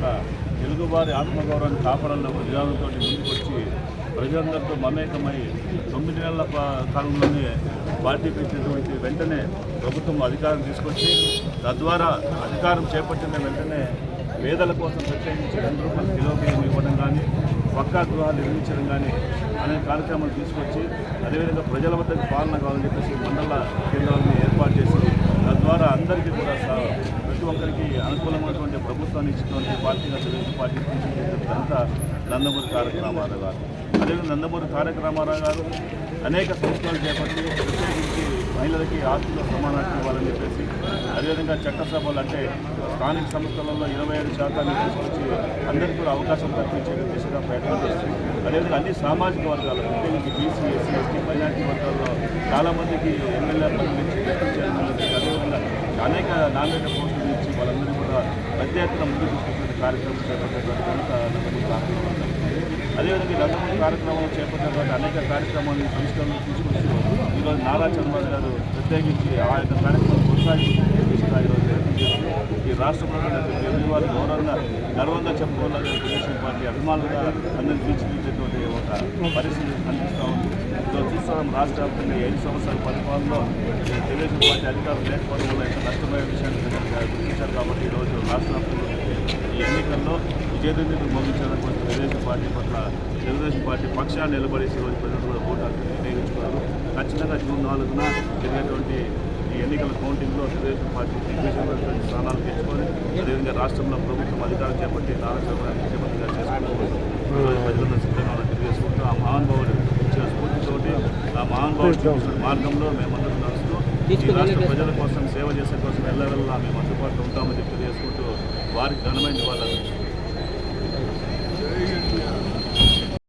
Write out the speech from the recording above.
ఒక తెలుగువారి ఆత్మగౌరవాన్ని కాపాడాలన్న ఒక విధానంతో ముందుకొచ్చి ప్రజలందరితో మమేకమై తొమ్మిది నెలల కాలంలోనే పార్టీ పెట్టినటువంటి వెంటనే ప్రభుత్వం అధికారం తీసుకొచ్చి తద్వారా అధికారం చేపట్టిన వెంటనే పేదల కోసం ప్రత్యేకించి రెండు రూపాయలు కిలో బియ్యం ఇవ్వడం కానీ పక్కా గృహాలు నిర్మించడం కానీ అనేక కార్యక్రమాలు తీసుకొచ్చి అదేవిధంగా ప్రజల వద్దకు పాలన కావాలని చెప్పేసి మండల కేంద్రాలను ఏర్పాటు చేసి తద్వారా అందరికీ కూడా స- ప్రతి ఒక్కరికి అనుకూలమైనటువంటి ప్రభుత్వాన్ని ఇచ్చినటువంటి పార్టీగా తెలుగుదేశం పార్టీ తీర్చిదిద్దిన నందమూరి తారక రామారావు గారు. అదేవిధంగా నందమూరి తారక రామారావు గారు అనేక సంస్థలు చేపట్టి ప్రత్యేకించి మహిళలకి ఆస్తిలో సమానత్వం ఇవ్వాలని చెప్పేసి అదేవిధంగా చట్టసభలు అంటే స్థానిక సంస్థలలో ఇరవై ఐదు శాతాన్ని తీసుకొచ్చి అందరికీ కూడా అవకాశం కల్పించే దిశగా ప్రయత్నం చేస్తుంది అదేవిధంగా అన్ని సామాజిక వర్గాలు ప్రత్యేకించి బీసీ ఎస్సీ ఎస్టీ మైనార్టీ వర్గాల్లో చాలామందికి ఎమ్మెల్యే పనులు అదేవిధంగా అనేక నామినేటెడ్ ఎత్తున ముందుకు తీసుకొచ్చిన కార్యక్రమం చేపట్టేటువంటి ఘనత నందమూరి కార్యక్రమం అదేవిధంగా ఈ నందమూరి కార్యక్రమం చేపట్టినటువంటి అనేక కార్యక్రమాలు సంస్కరణలు తీసుకొచ్చి ఈరోజు నారా చంద్రబాబు గారు ప్రత్యేకించి ఆ యొక్క కార్యక్రమం కొనసాగించి దిశగా ఈరోజు ఈ రాష్ట్రంలో తెలుగు వారు గౌరవంగా గర్వంగా చెప్పుకోవాలని తెలుగుదేశం పార్టీ అభిమానులుగా అందరినీ తీర్చిదిద్దేటువంటి ఒక పరిస్థితి కనిపిస్తూ ఉంది. ప్రకారం రాష్ట్ర వ్యాప్తంగా ఐదు సంవత్సరాల పరిపాలనలో ఈ తెలుగుదేశం పార్టీ అధికారం లేకపోవడం వల్ల ఎంత నష్టమైన విషయాన్ని గుర్తించారు కాబట్టి ఈరోజు రాష్ట్ర వ్యాప్తంగా ఈ ఎన్నికల్లో విజయదుందుకు కోసం తెలుగుదేశం పార్టీ పట్ల తెలుగుదేశం పార్టీ పక్షాన్ని నిలబడేసి ఈరోజు ప్రజలు కూడా ఓటు వినియోగించుకున్నారు ఖచ్చితంగా జూన్ నాలుగున జరిగేటువంటి ఈ ఎన్నికల కౌంటింగ్లో తెలుగుదేశం పార్టీ దిగ్విజయమైనటువంటి స్థానాలు తెచ్చుకొని అదేవిధంగా రాష్ట్రంలో ప్రభుత్వం అధికారం చేపట్టి నారా చంద్రబాబు ముఖ్యమంత్రిగా చేసుకోవడం ప్రజలను సిద్ధంగా మార్గంలో మేమందరం నడుస్తూ ఈ రాష్ట్ర ప్రజల కోసం సేవ చేసే కోసం ఎల్లవెల్లా మేము అందుబాటులో ఉంటామని చెప్పి తెలియజేసుకుంటూ వారికి ఘనమైన నివాళులు